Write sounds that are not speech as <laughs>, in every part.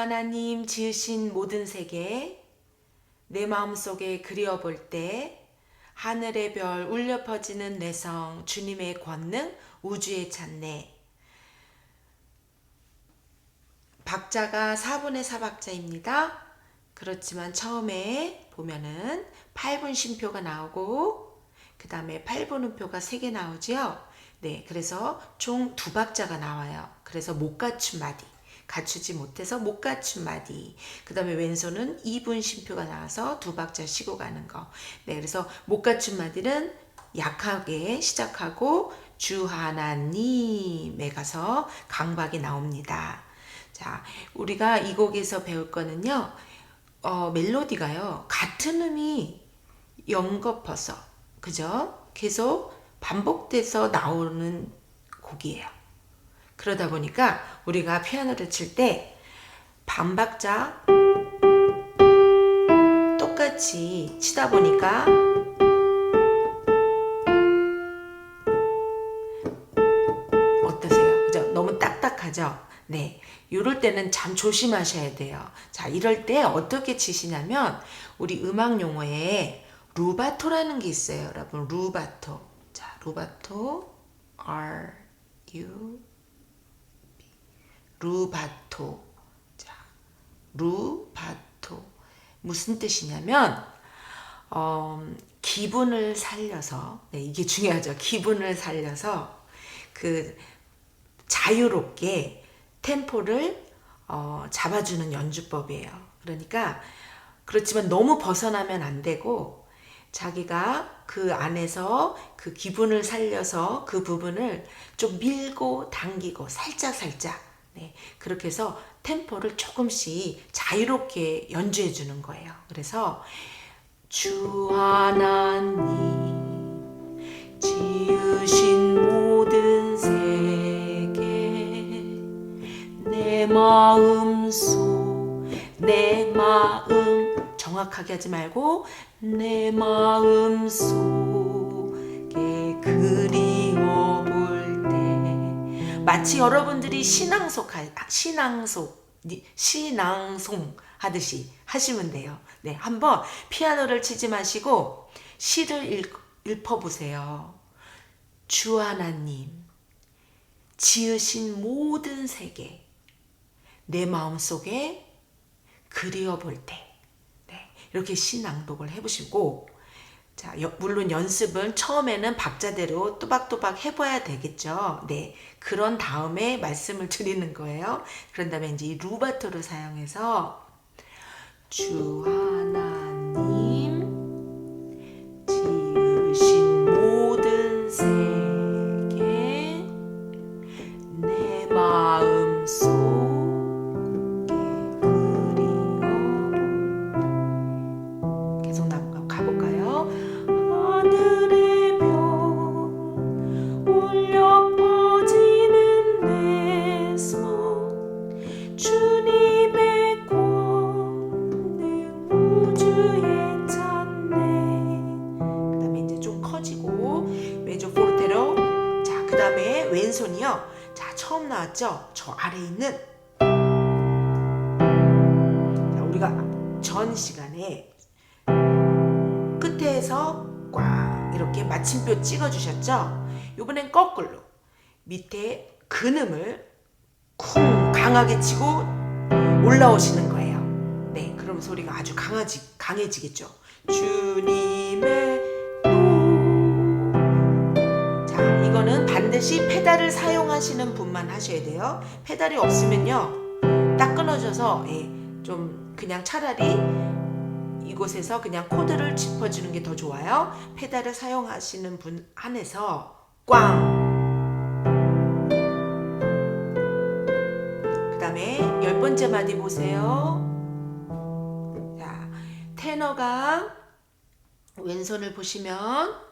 주 하나님 지으신 모든 세계 내 마음속에 그리워볼 때 하늘의 별 울려 퍼지는 내성 주님의 권능 우주의 찬내 박자가 4분의 4박자입니다. 그렇지만 처음에 보면은 8분 쉼표가 나오고 그 다음에 8분 음표가 3개 나오지요. 네, 그래서 총 두 박자가 나와요. 그래서 못 갖춘 마디. 갖추지 못해서 못 갖춘 마디. 그 다음에 왼손은 2분 쉼표가 나와서 두 박자 쉬고 가는 거. 네, 그래서 못 갖춘 마디는 약하게 시작하고 주 하나님에 가서 강박이 나옵니다. 자, 우리가 이 곡에서 배울 거는요, 어, 멜로디가요, 같은 음이 연거퍼서, 그죠? 계속 반복돼서 나오는 곡이에요. 그러다 보니까 우리가 피아노를 칠 때 반박자 똑같이 치다 보니까 어떠세요? 그죠? 너무 딱딱하죠? 네. 이럴 때는 참 조심하셔야 돼요. 자, 이럴 때 어떻게 치시냐면 우리 음악 용어에 루바토라는 게 있어요, 여러분. 루바토. 자, 루바토 R U 루바토. 자, 루바토. 무슨 뜻이냐면 어, 기분을 살려서 네, 이게 중요하죠. 기분을 살려서 그 자유롭게 템포를 어, 잡아주는 연주법이에요. 그러니까 그렇지만 너무 벗어나면 안 되고 자기가 그 안에서 그 기분을 살려서 그 부분을 좀 밀고 당기고 살짝 살짝 네, 그렇게 해서 템포를 조금씩 자유롭게 연주해 주는 거예요. 그래서 주 하나님 지으신 모든 세계 내 마음 속 내 마음 정확하게 하지 말고 내 마음 속 마치 여러분들이 신앙속 할- 신앙속 신앙송 하듯이 하시면 돼요. 네, 한번 피아노를 치지 마시고 시를 읽, 읽어보세요. 주 하나님 지으신 모든 세계 내 마음 속에 그리워 볼 때, 네, 이렇게 시 낭독을 해보시고, 자, 여- 물론 연습은 처음에는 박자대로 또박또박 해봐야 되겠죠. 네, 그런 다음에 말씀을 <laughs> 드리는 거예요. 그런 다음에 이제 이 루바토를 사용해서 주 하나 나왔죠 저 아래 있는 자 우리가 전 시간에 끝에서 꽝 이렇게 마침표 찍어 주셨죠 이번엔 거꾸로 밑에 근음을 쿵 강하게 치고 올라오시는 거예요. 네, 그럼 소리가 아주 강하지, 강해지겠죠. 주님의 반드시 페달을 사용하시는 분만 하셔야 돼요. 페달이 없으면요, 딱 끊어져서 예, 좀 그냥 차라리 이곳에서 그냥 코드를 짚어주는 게 더 좋아요. 페달을 사용하시는 분 안에서 꽝. 그 다음에 열 번째 마디 보세요. 자, 테너가 왼손을 보시면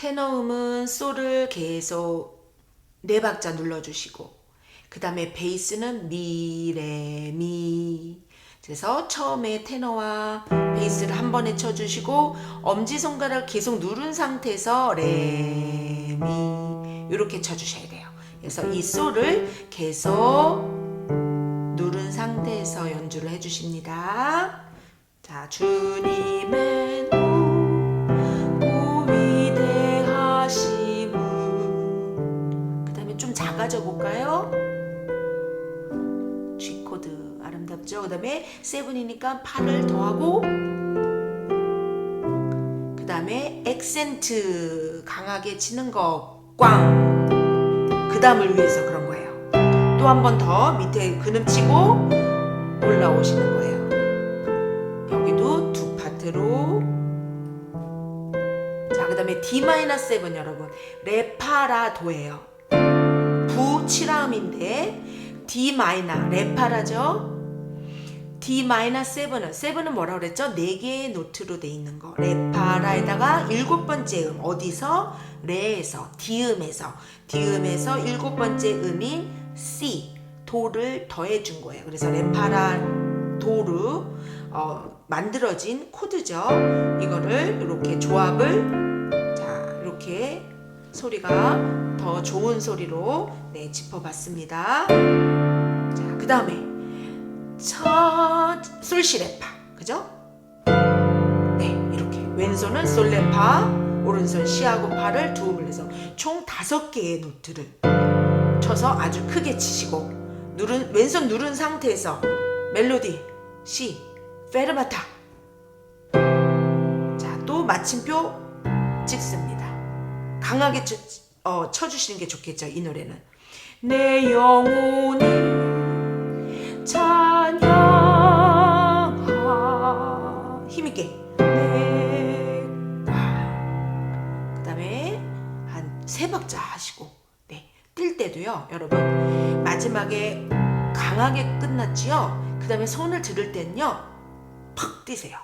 테너 음은 솔을 계속 네 박자 눌러주시고 그 다음에 베이스는 미, 레, 미. 그래서 처음에 테너와 베이스를 한 번에 쳐주시고 엄지손가락 계속 누른 상태에서 레, 미 이렇게 쳐주셔야 돼요. 그래서 이 솔을 계속 누른 상태에서 연주를 해주십니다. 자, 주님의 다음에 좀 작아져 볼까요? G 코드 아름답죠? 그 다음에 세븐이니까 팔을 더하고 그 다음에 액센트 강하게 치는 거 꽝. 그 다음을 위해서 그런 거예요. 또 한 번 더 밑에 근음 치고 올라오시는 거예요. 여기도 두 파트로 자, 그 다음에 D-7 여러분 레파라도예요. 부 7화음인데 D 마이너 레파라죠. D-7은 7은 뭐라 그랬죠? 네 개의 노트로 돼 있는 거. 레파라에다가 일곱 번째 음 어디서? 레에서 D음에서 D음에서 일곱 번째 음인 C 도를 더해 준 거예요. 그래서 레파라 도로 어, 만들어진 코드죠. 이거를 이렇게 조합을 소리가 더 좋은 소리로 네 짚어봤습니다. 자 그 다음에 첫 솔시레파 그죠? 네 이렇게 왼손은 솔레파 오른손 시하고 파를 두음을 해서 총 다섯 개의 노트를 쳐서 아주 크게 치시고 누른 왼손 누른 상태에서 멜로디 시 페르마타 자 또 마침표 찍습니다 강하게 쳐, 어, 쳐주시는 게 좋겠죠 이 노래는. 내 영혼이 찬양하 힘있게. 그 다음에 한 세 박자 하시고 네, 뛸 때도요 여러분. 마지막에 강하게 끝났지요? 그 다음에 손을 들을 때는요 팍 뛰세요.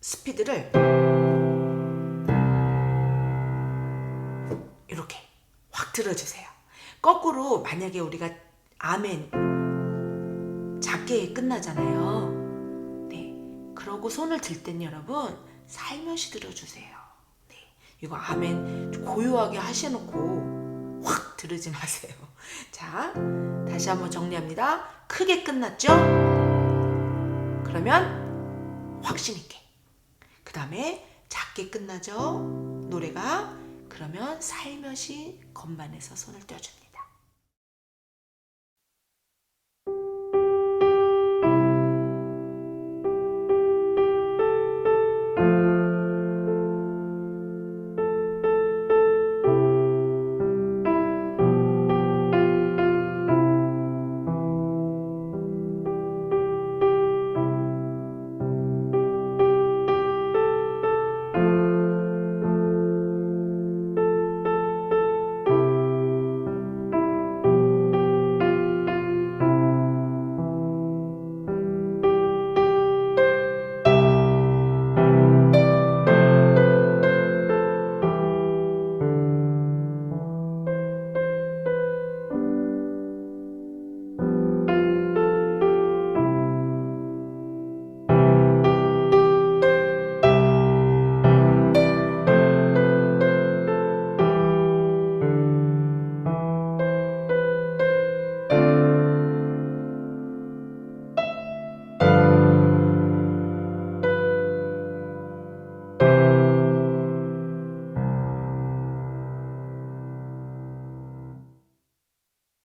스피드를 들어주세요 거꾸로 만약에 우리가 아멘 작게 끝나잖아요. 네. 그러고 손을 들 땐 여러분 살며시 들어주세요. 네. 이거 아멘 고요하게 하셔놓고 확 들으지 마세요. <laughs> 자, 다시 한번 정리합니다. 크게 끝났죠? 그러면 확신 있게. 그 다음에 작게 끝나죠? 노래가 그러면 살며시 건반에서 손을 떼어줍니다.